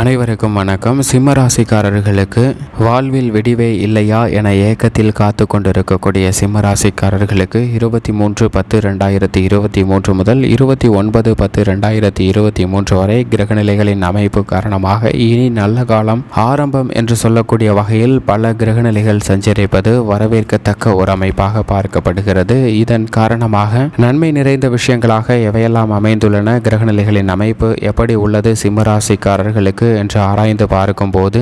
அனைவருக்கும் வணக்கம். சிம்மராசிக்காரர்களுக்கு வாழ்வில் விடிவே இல்லையா என ஏக்கத்தில் காத்து கொண்டிருக்கக்கூடிய சிம்மராசிக்காரர்களுக்கு இருபத்தி மூன்று பத்து ரெண்டாயிரத்தி இருபத்தி மூன்று முதல் இருபத்தி ஒன்பது பத்து ரெண்டாயிரத்தி இருபத்தி மூன்று வரை கிரகநிலைகளின் அமைப்பு காரணமாக இனி நல்ல காலம் ஆரம்பம் என்று சொல்லக்கூடிய வகையில் பல கிரகநிலைகள் சஞ்சரிப்பது வரவேற்கத்தக்க ஒரு அமைப்பாக பார்க்கப்படுகிறது. இதன் காரணமாக நன்மை நிறைந்த விஷயங்களாக எவையெல்லாம் அமைந்துள்ளன கிரகநிலைகளின் அமைப்பு எப்படி உள்ளது சிம்மராசிக்காரர்களுக்கு என்று ஆராய்ந்து பார்க்கும்போது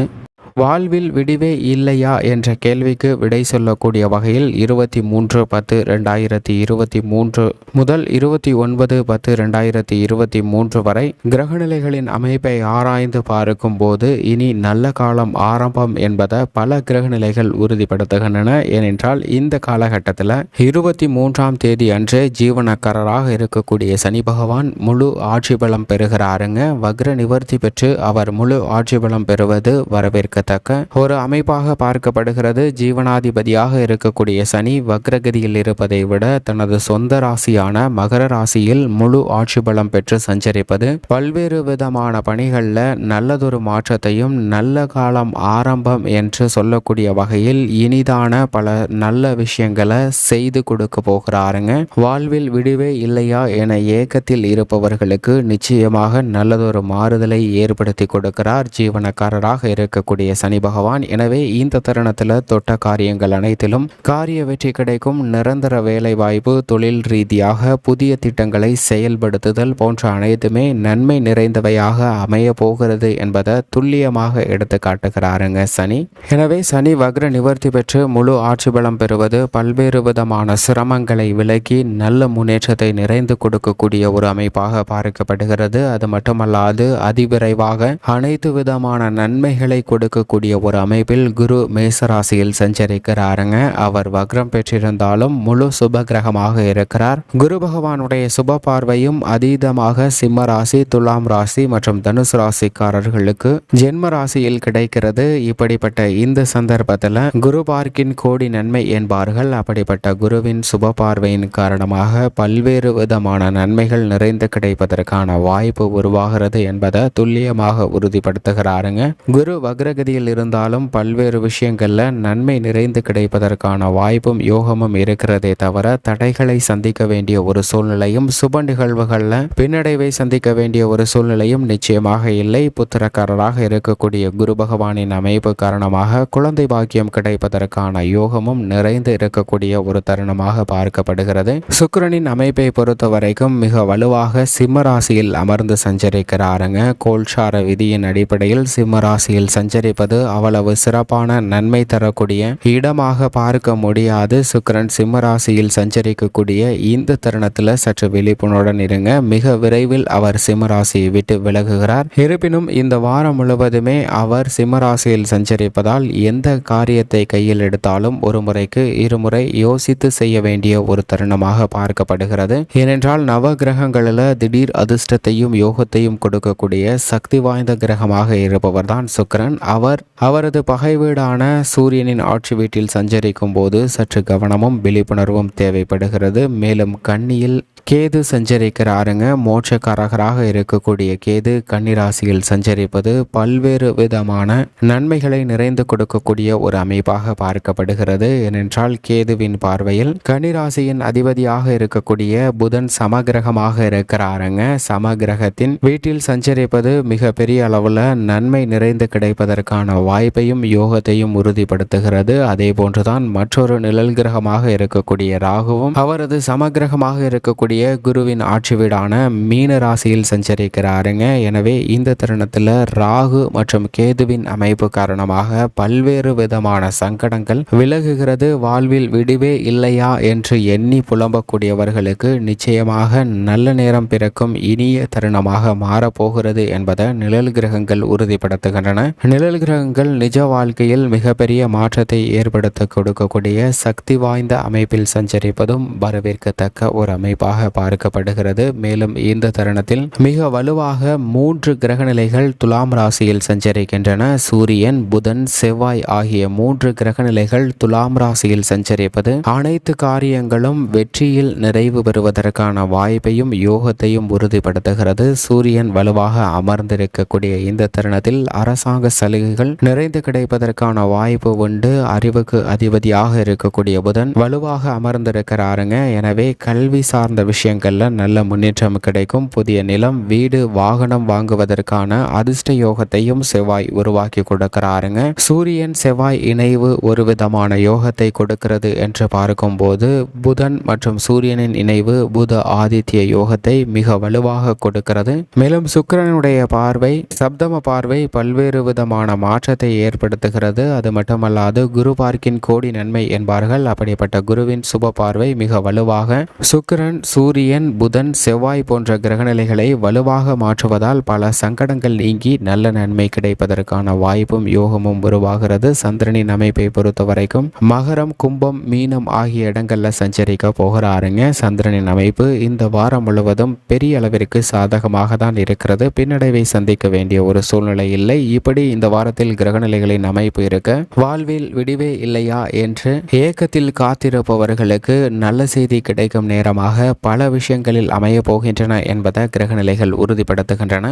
வாழ்வில் விடிவே இல்லையா என்ற கேள்விக்கு விடை சொல்லக்கூடிய வகையில் இருபத்தி மூன்று பத்து ரெண்டாயிரத்தி இருபத்தி மூன்று முதல் இருபத்தி ஒன்பது பத்து ரெண்டாயிரத்தி இருபத்தி மூன்று வரை கிரகநிலைகளின் அமைப்பை ஆராய்ந்து பார்க்கும்போது இனி நல்ல காலம் ஆரம்பம் என்பதை பல கிரகநிலைகள் உறுதிப்படுத்துகின்றன. ஏனென்றால் இந்த காலகட்டத்தில் இருபத்தி மூன்றாம் தேதி அன்று ஜீவனக்காரராக இருக்கக்கூடிய சனி பகவான் முழு ஆட்சி பலம் பெறுகிறாருங்க. வக்ர நிவர்த்தி பெற்று அவர் முழு ஆட்சி பலம் பெறுவது வரவேற்க குறிப்பிடத்தக்க ஒரு அமைப்பாக பார்க்கப்படுகிறது. ஜீவனாதிபதியாக இருக்கக்கூடிய சனி வக்ரகதியில் இருப்பதை விட தனது சொந்த ராசியான மகர ராசியில் முழு ஆட்சி பலம் பெற்று சஞ்சரிப்பது. பல்வேறு விதமான பணிகளில் நல்லதொரு மாற்றத்தையும் நல்ல காலம் ஆரம்பம் என்று சொல்லக்கூடிய வகையில் இனிதான பல நல்ல விஷயங்களை செய்து கொடுக்க போகிறாருங்க. வாழ்வில் விடுவே இல்லையா என ஏக்கத்தில் இருப்பவர்களுக்கு நிச்சயமாக நல்லதொரு மாறுதலை ஏற்படுத்தி கொடுக்கிறார். ஜீவனக்காரராக இருக்கக்கூடிய சனி பகவான். எனவே இந்த தருணத்தில் தொட்ட காரியங்கள் அனைத்திலும் காரிய வெற்றி கிடைக்கும். நிரந்தர வேலை வாய்ப்பு தொழில் ரீதியாக புதிய திட்டங்களை செயல்படுத்துதல் போன்ற அனைத்துமே நன்மை நிறைந்தவையாக அமைய போகிறது என்பதை துல்லியமாக எடுத்து காட்டுகிறாருங்க சனி. எனவே சனி வக்ர நிவர்த்தி பெற்று முழு ஆட்சி பலம் பெறுவது பல்வேறு விதமான சிரமங்களை விலக்கி நல்ல முன்னேற்றத்தை நிறைந்து கொடுக்கக்கூடிய ஒரு அமைப்பாக பார்க்கப்படுகிறது. அது மட்டுமல்லாது அதிவிரைவாக அனைத்து விதமான நன்மைகளை கொடுக்க இருக்கக்கூடிய ஒரு அமைப்பில் குரு மேசராசியில் சஞ்சரிக்கிறாருங்க. அவர் வக்ரம் பெற்றிருந்தாலும் முழு சுப கிரகமாக இருக்கிறார். குரு பகவானுடைய சுப பார்வையும் அதீதமாக சிம்ம ராசி துலாம் ராசி மற்றும் தனுசு ராசிக்காரர்களுக்கு ஜென்ம ராசியில் கிடைக்கிறது. இப்படிப்பட்ட இந்த சந்தர்ப்பத்தில் குரு பார்க்கின் கோடி நன்மை என்பார்கள். அப்படிப்பட்ட குருவின் சுப பார்வையின் காரணமாக பல்வேறு விதமான நன்மைகள் நிறைந்து கிடைப்பதற்கான வாய்ப்பு உருவாகிறது என்பதை துல்லியமாக உறுதிப்படுத்துகிறாருங்க. குரு வக்ரகதி நிலையில் இருந்தாலும் பல்வேறு விஷயங்களில் நன்மை நிறைந்து கிடைப்பதற்கான வாய்ப்பும் யோகமும் இருக்கிறதே தவிர தடைகளை சந்திக்க வேண்டிய ஒரு சூழ்நிலையும் சுப நிகழ்வுகளில் பின்னடைவை சந்திக்க வேண்டிய ஒரு சூழ்நிலையும் நிச்சயமாக இல்லை. புத்திரக்காரராக இருக்கக்கூடிய குரு பகவானின் அமைப்பு காரணமாக குழந்தை பாக்கியம் கிடைப்பதற்கான யோகமும் நிறைந்து இருக்கக்கூடிய ஒரு தருணமாக பார்க்கப்படுகிறது. சுக்கரனின் அமைப்பை பொறுத்த வரைக்கும் மிக வலுவாக சிம்மராசியில் அமர்ந்து சஞ்சரிக்கிறாருங்க. கோல்சார விதியின் அடிப்படையில் சிம்மராசியில் சஞ்சரி இருப்பது அவ்வளவு சிறப்பான நன்மை தரக்கூடிய இடமாக பார்க்க முடியாது. சுக்கரன் சிம்மராசியில் சஞ்சரிக்கக்கூடிய இந்த தருணத்தில் சற்று விழிப்புணர்வுடன் இருங்க. மிக விரைவில் அவர் சிம்மராசியை விட்டு விலகுகிறார். இருப்பினும் இந்த வாரம் முழுவதுமே அவர் சிம்மராசியில் சஞ்சரிப்பதால் எந்த காரியத்தை கையில் எடுத்தாலும் ஒரு முறைக்கு இருமுறை யோசித்து செய்ய வேண்டிய ஒரு தருணமாக பார்க்கப்படுகிறது. ஏனென்றால் நவ கிரகங்களில் திடீர் அதிர்ஷ்டத்தையும் யோகத்தையும் கொடுக்கக்கூடிய சக்தி வாய்ந்த கிரகமாக இருப்பவர் தான் சுக்கரன். அவர் அவர் அவரது பகை வீடான சூரியனின் ஆட்சி வீட்டில் சஞ்சரிக்கும் போது சற்று கவனமும் விழிப்புணர்வும் தேவைப்படுகிறது. மேலும் கண்ணியில் கேது சஞ்சரிக்கிறாருங்க. மோட்சக்காரகராக இருக்கக்கூடிய கேது கன்னிராசியில் சஞ்சரிப்பது பல்வேறு விதமான நன்மைகளை நிறைந்து கொடுக்கக்கூடிய ஒரு அமைப்பாக பார்க்கப்படுகிறது. ஏனென்றால் கேதுவின் பார்வையில் கன்னிராசியின் அதிபதியாக இருக்கக்கூடிய புதன் சமகிரகமாக இருக்கிறாருங்க. சமகிரகத்தின் வீட்டில் சஞ்சரிப்பது மிக பெரிய அளவில் நன்மை நிறைந்து கிடைப்பதற்கான வாய்ப்பையும் யோகத்தையும் உறுதிப்படுத்துகிறது. அதே போன்றுதான் மற்றொரு நிழல் கிரகமாக இருக்கக்கூடிய ராகுவும் அவரது சமகிரகமாக இருக்கக்கூடிய இருக்கக்கூடிய குருவின் ஆட்சி வீடான மீன ராசியில் சஞ்சரிக்கிறாருங்க. எனவே இந்த தருணத்தில் ராகு மற்றும் கேதுவின் அமைப்பு காரணமாக பல்வேறு விதமான சங்கடங்கள் விலகுகிறது. வாழ்வில் விடுவே இல்லையா என்று எண்ணி புலம்பக்கூடியவர்களுக்கு நிச்சயமாக நல்ல நேரம் பிறக்கும் இனிய தருணமாக மாறப்போகிறது என்பதை நிழல் கிரகங்கள் உறுதிப்படுத்துகின்றன. நிழல் நவகிரகங்கள் நிஜ வாழ்க்கையில் மிகப்பெரிய மாற்றத்தை ஏற்படுத்த கொடுக்கக்கூடிய சக்தி வாய்ந்த அமைப்பில் சஞ்சரிப்பதும் வரவேற்கத்தக்க ஒரு அமைப்பாக பார்க்கப்படுகிறது. மேலும் இந்த தருணத்தில் மிக வலுவாக மூன்று கிரகநிலைகள் துலாம் ராசியில் சஞ்சரிக்கின்றன. சூரியன் புதன் செவ்வாய் ஆகிய மூன்று கிரகநிலைகள் துலாம் ராசியில் சஞ்சரிப்பது அனைத்து காரியங்களும் வெற்றியில் நிறைவு பெறுவதற்கான வாய்ப்பையும் யோகத்தையும் உறுதிப்படுத்துகிறது. சூரியன் வலுவாக அமர்ந்திருக்கக்கூடிய இந்த தருணத்தில் அரசாங்க சலுகை நன்மைகள் நிறைந்து கிடைப்பதற்கான வாய்ப்பு உண்டு. அறிவுக்கு அதிபதியாக இருக்கக்கூடிய புதன் வலுவாக அமர்ந்திருக்கிறாருங்க. எனவே கல்வி சார்ந்த விஷயங்கள்ல நல்ல முன்னேற்றம் கிடைக்கும். புதிய நிலம் வீடு வாகனம் வாங்குவதற்கான அதிர்ஷ்ட யோகத்தையும் செவ்வாய் உருவாக்கி கொடுக்கிறாருங்க. சூரியன் செவ்வாய் இணைவு ஒரு விதமான யோகத்தை கொடுக்கிறது என்று பார்க்கும்போது புதன் மற்றும் சூரியனின் இணைவு புத ஆதித்ய யோகத்தை மிக வலுவாக கொடுக்கிறது. மேலும் சுக்கிரனுடைய பார்வை சப்தம பார்வை பல்வேறு விதமான மாற்றத்தை ஏற்படுத்துகிறது. அது மட்டுமல்லாது குரு பார்க்கின் கோடி நன்மை என்பார்கள். அப்படிப்பட்ட குருவின் சுப பார்வை மிக வலுவாக சுக்கிரன் சூரியன் புதன் செவ்வாய் போன்ற கிரகநிலைகளை வலுவாக மாற்றுவதால் பல சங்கடங்கள் நீங்கி நல்ல நன்மை கிடைப்பதற்கான வாய்ப்பும் யோகமும் உருவாகிறது. சந்திரனின் அமைப்பை பொறுத்த வரைக்கும் மகரம் கும்பம் மீனம் ஆகிய இடங்கள்ல சஞ்சரிக்க போகிறாருங்க. சந்திரனின் அமைப்பு இந்த வாரம் முழுவதும் பெரிய அளவிற்கு சாதகமாக தான் இருக்கிறது. பின்னடைவை சந்திக்க வேண்டிய ஒரு சூழ்நிலை இல்லை. இப்படி இந்த வாரத்தில் கிரகநிலைகளின் அமைப்பு இருக்க வாழ்வில் விடிவே இல்லையா என்று ஏக்கத்தில் காத்திருப்பவர்களுக்கு நல்ல செய்தி கிடைக்கும் நேரமாக பல விஷயங்களில் அமைய போகின்றன என்பதை கிரகநிலைகள் உறுதிப்படுத்துகின்றன.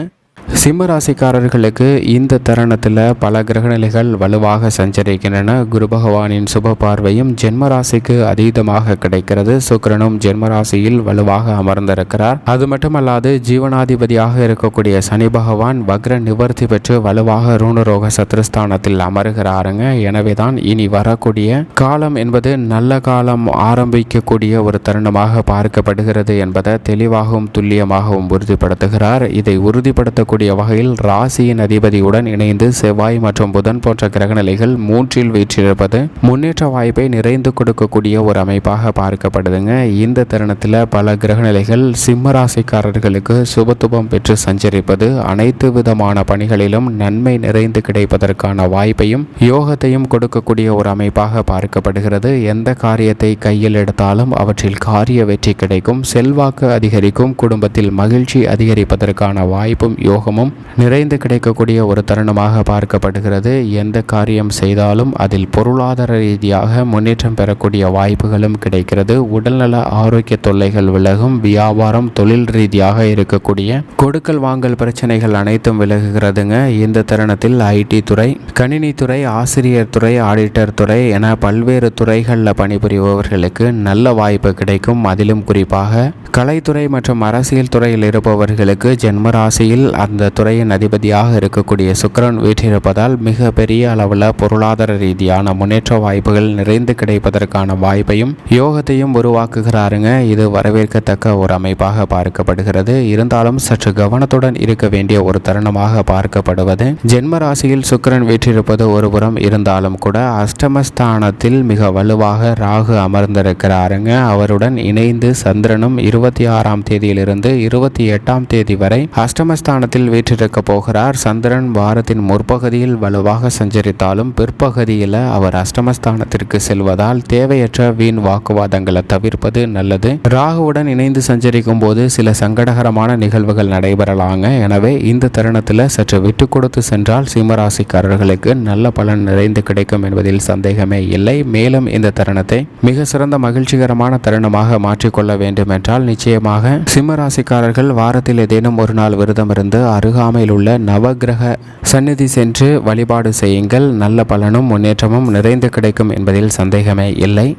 சிம்ம ராசிக்காரர்களுக்கு இந்த தருணத்தில் பல கிரகநிலைகள் வலுவாக சஞ்சரிக்கின்றன. குரு பகவானின் சுப பார்வையும் ஜென்மராசிக்கு அதீதமாக கிடைக்கிறது. சுக்கிரனும் ஜென்மராசியில் வலுவாக அமர்ந்திருக்கிறார். அது மட்டுமல்லாது ஜீவனாதிபதியாக இருக்கக்கூடிய சனி பகவான் வக்ர நிவர்த்தி பெற்று வலுவாக ரூணரோக சத்ருஸ்தானத்தில் அமருகிறாருங்க. எனவேதான் இனி வரக்கூடிய காலம் என்பது நல்ல காலம் ஆரம்பிக்கக்கூடிய ஒரு தருணமாக பார்க்கப்படுகிறது என்பதை தெளிவாகவும் துல்லியமாகவும் உறுதிப்படுத்துகிறார். இதை உறுதிப்படுத்த உறுதிப்படுத்தக்கூடிய வகையில் ராசியின் அதிபதியுடன் இணைந்து செவ்வாய் மற்றும் புதன் போன்ற கிரகநிலைகள் மூன்றில் வீற்றிருப்பது முன்னேற்ற வாய்ப்பை நிறைந்து கொடுக்கக்கூடிய ஒரு அமைப்பாக பார்க்கப்படுதுங்க. இந்த தருணத்தில் பல கிரகநிலைகள் சிம்ம ராசிக்காரர்களுக்கு சுபத்துவம் பெற்று சஞ்சரிப்பது அனைத்து விதமான பணிகளிலும் நன்மை நிறைந்து கிடைப்பதற்கான வாய்ப்பையும் யோகத்தையும் கொடுக்கக்கூடிய ஒரு அமைப்பாக பார்க்கப்படுகிறது. எந்த காரியத்தை கையில் எடுத்தாலும் அவற்றில் காரிய வெற்றி கிடைக்கும் செல்வாக்கு அதிகரிக்கும் குடும்பத்தில் மகிழ்ச்சி அதிகரிப்பதற்கான வாய்ப்பும் யோகமும் நிறைந்து கிடைக்கக்கூடிய ஒரு தருணமாக பார்க்கப்படுகிறது. எந்த காரியம் செய்தாலும் அதில் பொருளாதார ரீதியாக முன்னேற்றம் பெறக்கூடிய வாய்ப்புகளும் கிடைக்கிறது. உடல்நல ஆரோக்கிய தொல்லைகள் விலகும் வியாபாரம் தொழில் ரீதியாக இருக்கக்கூடிய கொடுக்கல் வாங்கல் பிரச்சனைகள் அனைத்தும் விலகுகிறதுங்க. இந்த தருணத்தில் ஐடி துறை கணினி துறை ஆசிரியர் துறை ஆடிட்டர் துறை என பல்வேறு துறைகளில் பணிபுரிபவர்களுக்கு நல்ல வாய்ப்பு கிடைக்கும். அதிலும் குறிப்பாக கலைத்துறை மற்றும் அரசியல் துறையில் இருப்பவர்களுக்கு ஜென்ம ராசியில் அந்த துறையின் அதிபதியாக இருக்கக்கூடிய சுக்கிரன் வீற்றிருப்பதால் மிக பெரிய அளவில் பொருளாதார ரீதியான முன்னேற்ற வாய்ப்புகள் நிறைந்து கிடைப்பதற்கான வாய்ப்பையும் யோகத்தையும் உருவாக்குகிறாருங்க. இது வரவேற்கத்தக்க ஒரு அமைப்பாக பார்க்கப்படுகிறது. இருந்தாலும் சற்று கவனத்துடன் இருக்க வேண்டிய ஒரு தருணமாக பார்க்கப்படுவது ஜென்ம ராசியில் சுக்கிரன் வீற்றிருப்பது ஒருபுறம் இருந்தாலும் கூட அஷ்டமஸ்தானத்தில் மிக வலுவாக ராகு அமர்ந்திருக்கிறாருங்க. அவருடன் இணைந்து சந்திரனும் இருபத்தி ஆறாம் தேதியிலிருந்து இருபத்தி எட்டாம் தேதி வரை அஷ்டமஸ்தானத்தில் வீற்றிருக்க போகிறார். சந்திரன் வாரத்தின் முற்பகுதியில் வலுவாக சஞ்சரித்தாலும் பிற்பகுதியில் அவர் அஷ்டமஸ்தானத்திற்கு செல்வதால் தேவையற்ற வீண் வாக்குவாதங்களை தவிர்ப்பது நல்லது. ராகுவுடன் இணைந்து சஞ்சரிக்கும் போது சில சங்கடகரமான நிகழ்வுகள் நடைபெறலாங்க. எனவே இந்த தருணத்தில் சற்று விட்டு கொடுத்து சென்றால் சிம்மராசிக்காரர்களுக்கு நல்ல பலன் நிறைந்து கிடைக்கும் என்பதில் சந்தேகமே இல்லை. மேலும் இந்த தருணத்தை மிக சிறந்த மகிழ்ச்சிகரமான தருணமாக மாற்றிக்கொள்ள வேண்டும் என்றால் நிச்சயமாக சிம்மராசிக்காரர்கள் வாரத்தில் ஏதேனும் ஒரு நாள் விரதம் இருந்து அருகாமையில் உள்ள நவகிரக சந்நிதி சென்று வழிபாடு செய்யுங்கள். நல்ல பலனும் முன்னேற்றமும் நிறைந்து கிடைக்கும் என்பதில் சந்தேகமே இல்லை.